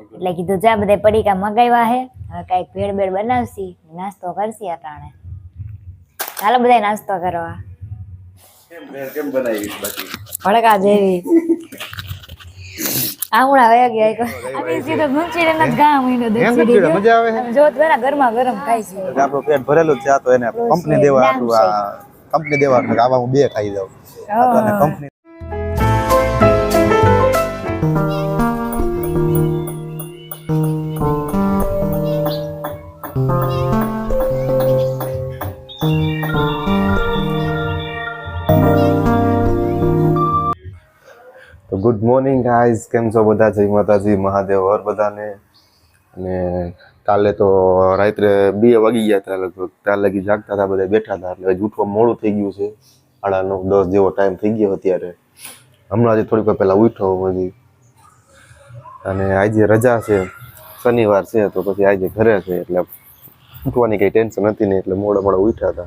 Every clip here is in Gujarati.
એટલે કીધું જા બધે પડીકા મગાવ્યા હે હવે કાંઈક ભેળ બેળ બનાવશી નાસ્તો કરશી અટાણે. ચાલો બધા નાસ્તો કરવા. કેમ બનાવી ભડકા જેવી. આમળા વયા ગયા એક અમે સીધો દેખી મજા આવે? જો ગરમા ગરમ ખાઈ છે એટલે પેટ ભરેલું છે આ તો એને કંપની દેવા આટલું આ કંપની દેવા આવા હું બે ખાઈ જાઉં. આ કંપની ગુડ મોર્નિંગ ગાઈઝ કેમ છો બધા? જય માતાજી, મહાદેવ, હર બધાને. અને કાલે તો રાત્રે બે વાગી ગયા હતા લગભગ. ત્યાં લગી જાગતા હતા બધા બેઠા હતા. એટલે ઉઠવા મોડું થઈ ગયું છે. સાડા દસ જેવો ટાઈમ થઈ ગયો અત્યારે. હમણાં જ થોડીક વાર પહેલાં ઉઠ્યો પછી અને આજે રજા છે. શનિવાર છે, તો પછી આજે ઘરે છે. એટલે ઉઠવાની કંઈ ટેન્શન હતી નહીં. એટલે મોડા મોડા ઉઠ્યા હતા.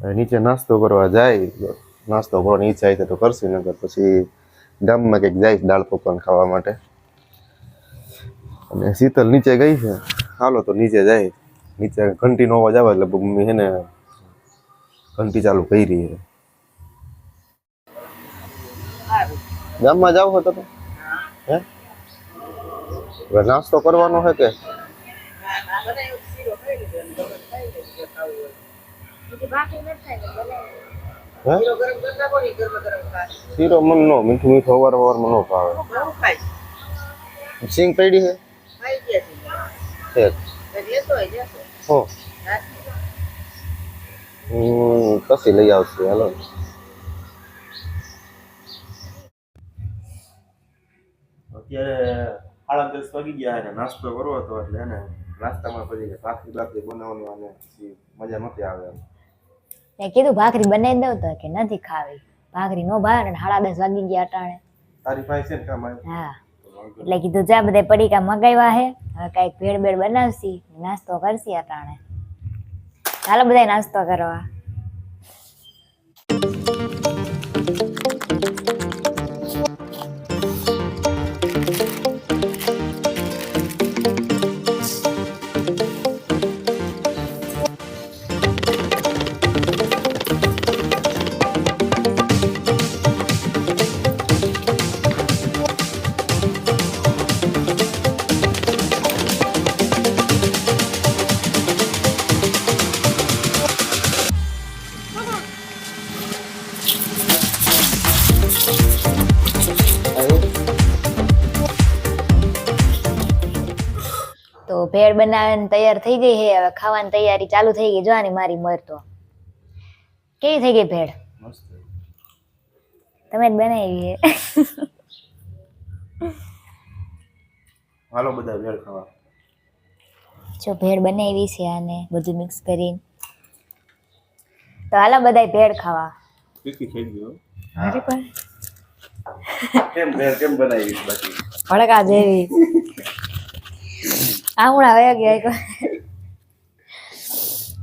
નીચે નાસ્તો કરવા જાય, નાસ્તો કરવાની ઈચ્છા હોય તો કરશે, નકર પછી ગામમાં કંઈક જાય દાળ પકવાન ખાવા માટે. અને શીતલ નીચે ગઈ છે. હાલો તો નીચે જાય. નીચે ઘંટીનો અવાજ આવે એટલે મમ્મી છે ને ઘંટી ચાલુ કરી રહી છે ગામમાં જાવ હો તમે હે? નાસ્તો કરવાનો છે કે હે શીરો મન નો, મીઠું મીઠું અવાર અવારમાં નો ભાવે. સિંગ પડી છે? કશી લઈ આવશે, હાલો. અત્યારે સાડા દસ વાગી ગયા એને નાસ્તો કરવો હતો એટલે એને, નાસ્તામાં પછી ભાખરી બાખરી બનાવવાની અને પછી મજા નથી આવે મેં કીધું ભાખરી બનાવી દઉં તો કે નથી ખાવી. ભાખરી નો ભાવે ને સાડા દસ વાગી ગયા અટાણે. તારી પાસે છે કામ હા. એટલે કીધું જા બધા પડીકા મગાવ્યા હે. હવે કાંઈક ભેળ બેળ બનાવશી નાસ્તો કરશી અટાણે. ચાલો બધા નાસ્તો કરવા. ભેળ બનાવીને તૈયાર થઈ ગઈ છે હવે ખાવાની તૈયારી ચાલુ થઈ ગઈ. જોવાની મારી મર તો. કેવી થઈ ગઈ ભેળ? તમે જ બનાવી છે. હાલો બધા ભેળ ખાવા. જો ભેળ બનાવી છે આને બધું મિક્સ કરીને. તો હાલો બધા ભેળ ખાવા. તીખી થઈ ગયો અરે પણ. કેમ ભેળ કેમ બનાવી બાકી? ભડકા જેવી. આમળા વયા ગયા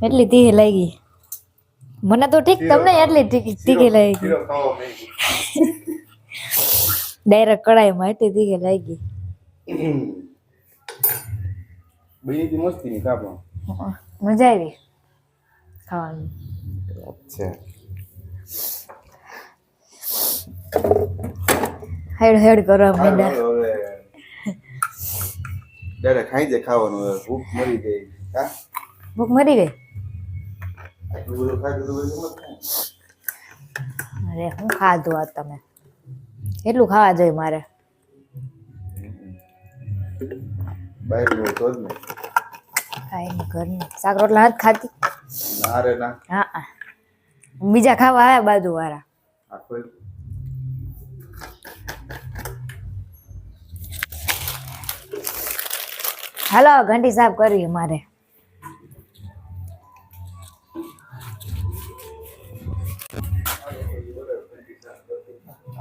એટલી તીખી લાગી. મને તો ઠીક તમને એટલી તીખી લાગી. ડાયરેક્ટ કડાઈમાં એટલી તીખી લાગી. બની મસ્તી ની કાપમાં મજા આવી ખાવાની. અચ્છા. હેડ હેડ કરવા માંડ્યા ત્યારે ખાઈ દે ખાવાનું ભૂખ મરી ગઈ. હા? ભૂખ મરી ગઈ? આટલું બધું. અરે હું ખાધું આ તમે? એટલું ખાવા જોઈએ મારે. બહારનું નું તો જ ને. ખાઈ ને ઘરનું. શાક રોટલા હાથ ખાતી ના રે ના. હા હા. બીજા ખાવા આવ્યા બાજુ વાળા હાલો ઘંટી સાફ કરવી મારે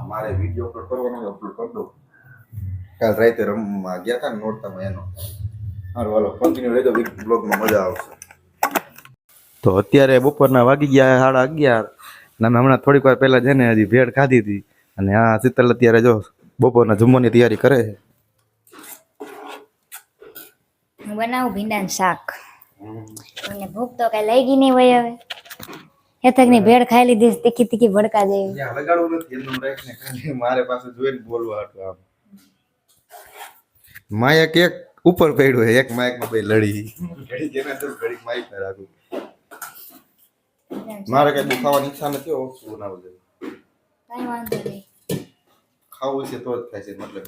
અમારે વીડિયો અપલોડ કરવાનો અપલોડ કરી દઉં કાલ રાતે રમવા ગયા હતા ને નોરતામાં એનો. સારું હાલો કન્ટિન્યુ બ્લોગ બ્લોગમાં મજા આવશે. તો અત્યારે બપોરના વાગી ગયા સાડા અગિયાર. અને અમે હમણાં થોડીક વાર પહેલાં છે ને હજી ભેળ ખાધી હતી. અને આ શીતલ અત્યારે જો બપોરના જમવાની તૈયારી કરે છે હું બનાવું ભીંડાનું શાક. અને ભૂખ તો કઈ લાગી નહીં હોય હવે. હેતકની ભેળ ખાઈ લીધી તીખી તીખી ભડકા જેવી લગાડવું નથી એમનું રાખીને ખાલી મારે પાસે જોઈને બોલવા હતું આમ. માયક એક ઉપર પડ્યું છે એક માયકમાં બે લડી. ઘડી કેના તો ઘડી માયક ને રાખું મારે કઈ દુખાવાની ખાવાની ઈચ્છા નથી ઓછું બનાવું છે કઈ વાંધો નહીં. ખાવું છે તો જ થાય છે મતલબ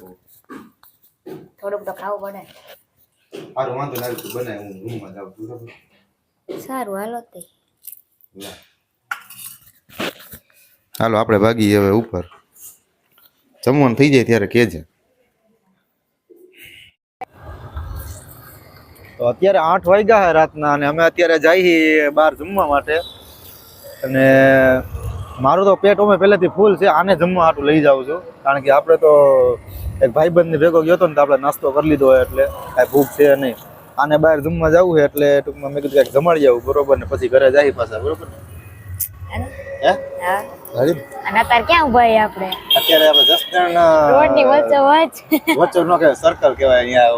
થોડુંક તો ખાવું પડે. હારું વાંધો ના તું બનાય હું રૂમમાં જાઉં છું બરાબર? સારું હાલો તે. હાલો આપણે ભાગીએ હવે ઉપર. જમવાનું થઈ જાય ત્યારે કેજે તો અત્યારે આઠ વાગ્યા છે રાતના અને અમે અત્યારે જઈએ બહાર જમવા માટે. અને મારું તો પેટ અમે પહેલેથી ફૂલ છે આને જમવા આટલું લઈ જાઉં છું. કારણ કે આપણે તો એક ભાઈબંધને ભેગો ગયો હતો ને તો આપણે નાસ્તો કરી લીધો હોય એટલે કાંઈ ભૂખ છે નહીં. આને બહાર જમવા જવું છે એટલે ટૂંકમાં મેં કીધું કાંઈક જમાડી આવું બરોબર ને? પછી ઘરે જાય પાછા બરોબર ને? હે? અને અત્યારે ક્યાં ઊભા છીએ આપણે અત્યારે આપણે જસદણ રોડની વચ્ચે વચ વચ્ચે નો કહેવાય સર્કલ કહેવાય અહીંયા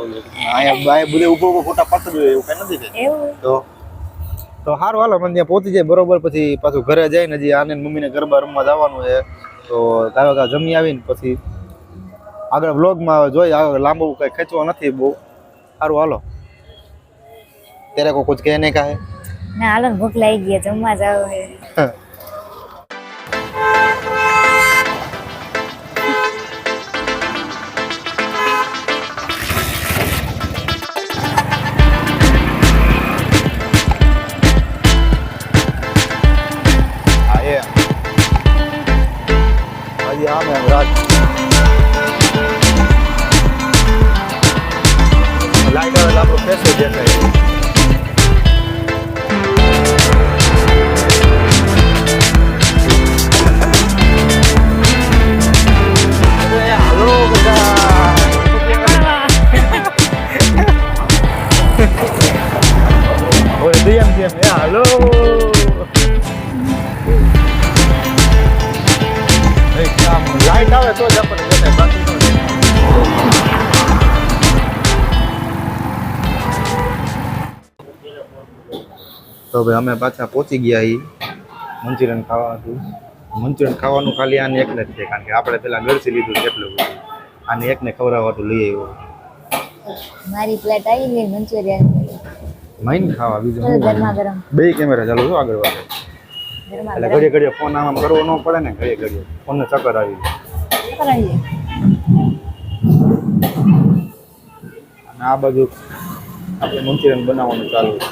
અહીંયા બાય બધે ઊભો ઊભો ફોટા પડતા જ હોય એવું કઈ નથી એવું? તો? તો સારું હાલો મને ત્યાં પહોંચી જાય બરોબર પછી પાછું ઘરે જાય ને હજી આને ને મમ્મીને ગરબા રમવા જવાનું છે. તો કાંઈ જમી આવીને પછી આગળ વ્લોગમાં જોઈ આગળ લાંબુ કંઈ ખેંચવો નથી બહુ. સારું હાલો. તેરે કોઈ કુછ કહે નહીં કહે ના હાલો ભૂખ લાગી ગઈ છે, જમવા જાવ હા લાઈટ આવે એટલે આપણું ફેસ દેખાય અરે હાલો બધા ઓય દિયમ દિયમ એ હાલો એક આમ લાઈટ તો ભાઈ અમે પાછા પહોંચી ગયા એ મંચુરિયન ખાવા હતું મંચુરિયન ખાવાનું ખાલી આને એકને જ છે કારણ કે આપણે પેલા ગળસી લીધું છે એટલું બધું. આને એકને ખવડાવવા લઈ આવ્યો. મારી પ્લેટ આવી ગઈ મંચુરિયન. માઇન ખાવા બીજું ગરમા ગરમ. બે કેમેરા ચાલુ છો આગળ વાળે. એટલે ઘડીએ ઘડીએ ફોન આમ કરવો ન પડે ને ઘડીએ ઘડીએ. ફોનને ચક્કર આવી જાય કરાવીએ અને આ બાજુ આપણે મંચુરિયન બનાવવાનું ચાલુ છે.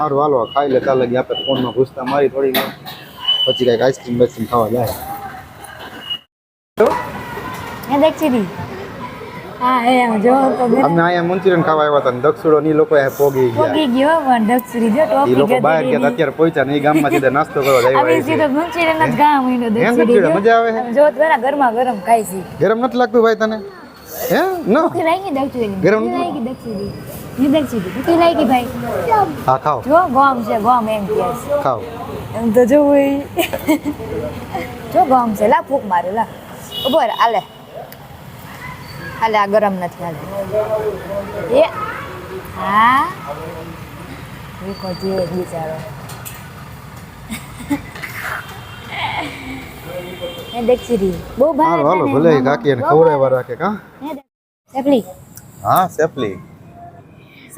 સારું હાલો ખાઈ લે ચાલે આપણે ફોનમાં ઘૂસતા મારી થોડી પછી કાંઈક આઈસ્ક્રીમ બાઈસ્ક્રીમ ખાવા જાય. અમે અહીંયા મંચુરિયન ખાવા આવ્યા હતા ને દક્ષિણો ની લોકો પોગી ગયા. પોગી ગયો પણ ડક્સરી જો એ ટોપી લોકો બહાર ગયા અત્યારે પહોંચ્યા ને એ ગામમાં સીધા નાસ્તો કરવા જ આવી સીધો મંચુરિયન જ ગામ ઈનો હે મજા આવે? જો ગરમા ગરમ ખાઈ છે. ગરમ નથી લાગતું ભાઈ તને? હે? ન. ગરમ નથી લાગી દક્ષરી ની દક્ષરી ભૂખી લાગી ભાઈ હા ખાઓ જો ગોમ છે ગોમ એમ કહે છે ખાઓ એમ તો જોવું ઈ. જો ગોમ છે લા ફૂક મારે લા ઊભો રહે આલે આલે આ ગરમ નથી આલે એ હા વિકો જીવે બિચારો એ દેખી બહુ ભારે હાલો ભલે એ કાકી એને ખવડાવવા રાખે કા સેફલી હા સેફલી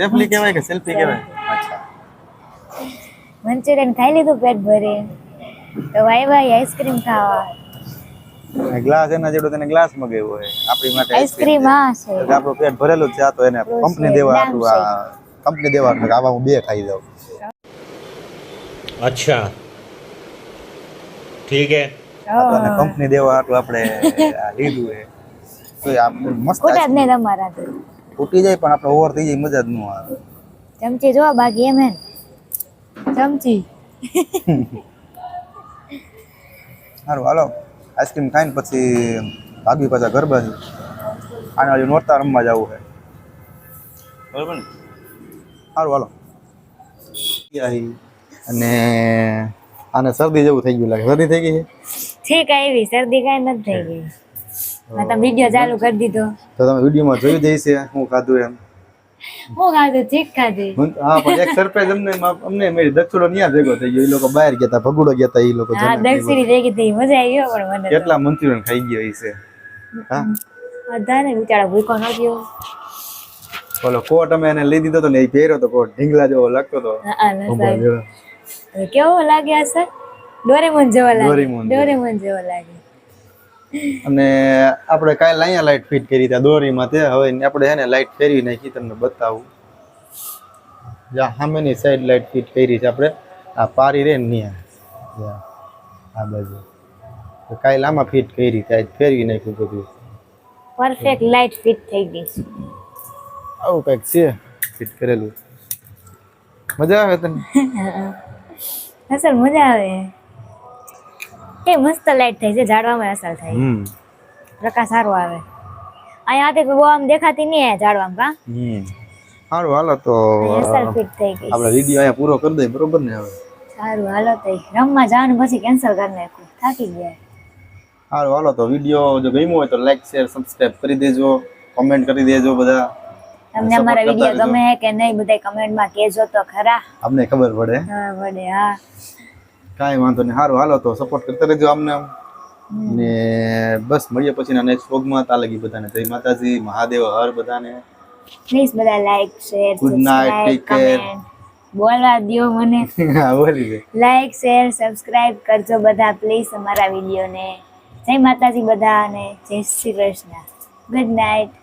સેફલી કહેવાય કે સેલ્ફી કહેવાય? અચ્છા. મંચુરિયન ખાઈ લીધું પેટ ભરી. તો ભાઈ ભાઈ આઈસ્ક્રીમ ખાવા. ગ્લાસ એના જેડો તને ગ્લાસ મગાવ્યો હોય આપણી માટે આઈસ્ક્રીમ હા છે. આપણો પેટ ભરેલું છે આ તો એને કંપની દેવા આટલું આ કંપની દેવા કે આવા હું બે ખાઈ જાઉં. અચ્છા. ઠીક હે. તને કંપની દેવા આટલું આપણે લીધું હે. તો આ મસ્ત ખોટા જ નહીં તમારા તૂટી જાય પણ આપણે ઓવર થઈ જાય મજા જ ન આવે. ચમચી જો બાકી એમ ચમચી. સારું હાલો. આઈસ્ક્રીમ ખાઈને પછી ભાગી પાછા ઘર બાજુ. આને હજુ નોરતા રમવા જવું છે. બરાબર ને? સારું હાલો. અને આને શરદી જેવું થઈ ગયું લાગે. શરદી થઈ ગઈ છે? ઠીક આવી શરદી કાંઈ નથી થઈ ગઈ. મેં વીડિયો ચાલુ કરી દીધો. તો તમે વિડીયોમાં જોયું જ હશે હું ખાધું એમ. હું ખાધું ઠીક ખાધી. હા પણ એક સરપ્રાઈઝ અમને અમને મેરી દક્ષિણો ન્યા ભેગો થઈ ગયો એ લોકો બહાર ગયા હતા ભગુડો ગયા હતા એ લોકો હા દક્ષિણી ભેગી થઈ મજા આવી ગયો પણ મને કેટલા મંચુરિયન ખાઈ ગયો હશે હા? બધા બિચારા ભૂખો ન ગયો. ઓલો કોટ અમે એને લઈ દીધો તો ને એ પહેર્યો તો કોટ ઢીંગલા જેવો લાગતો તો. કેવો લાગે આ સર? ડોરેમોન જેવો લાગે ડોરેમોન જેવો. લાગે અને આપણે કાલે અહીંયા લાઈટ ફિટ કરી હતા દોરીમાં તે હવે આપણે એને લાઈટ ફેરવી નાખી તમને બતાવું. જ્યાં સામેની સાઈડ લાઈટ ફિટ કરી છે આપણે. આ પારી રે ને ત્યાં આ બાજુ. તો કાલે આમાં ફિટ કરી ત્યાં ફેરવી નાખ્યું બધું. પરફેક્ટ લાઈટ ફિટ થઈ ગઈ છે. આવું કંઈક છે ફિટ કરેલું. મજા આવે તને? અસલ મજા આવે. એ મસ્ત લાઈટ થાય છે ઝાડવામાં અસર થાય. પ્રકાશ સારો આવે. અહીંયા બહુ આમ દેખાતી નહીં ઝાડવામાં કા સારું હાલો તો ફિટ થઈ ગઈ આપણે વિડિયો અહીંયા પૂરો કરી દઈએ બરોબર ને હવે? સારું હાલો તો રમવા જવાનું પછી કેન્સલ કરી નાખું. થાકી ગયા. સારું હાલો તો વીડિયો જો ગમ્યો હોય તો લાઈક શેર સબસ્ક્રાઇબ કરી દેજો. કોમેન્ટ કરી દેજો બધા. તમને અમારા વિડિયો ગમે કે નહીં બધા કમેન્ટમાં કહેજો તો ખરા. અમને ખબર પડે. હા પડે હા. કાંઈ વાંધો નહીં. સારું હાલો તો સપોર્ટ કરતા રહેજો અમને આમ. ને બસ મળીએ પછીના નેક્સ્ટ વ્લોગમાં તા લગી બધાને. જય માતાજી મહાદેવ હર બધાને. પ્લીઝ બધા like share good night, take care બોલવા દો મને. હા બોલી દે. લાઈક શેર સબસ્ક્રાઇબ કરજો બધા પ્લીઝ અમારા વિડીયોને. જય માતાજી બધાને. જય શ્રી કૃષ્ણ. Good night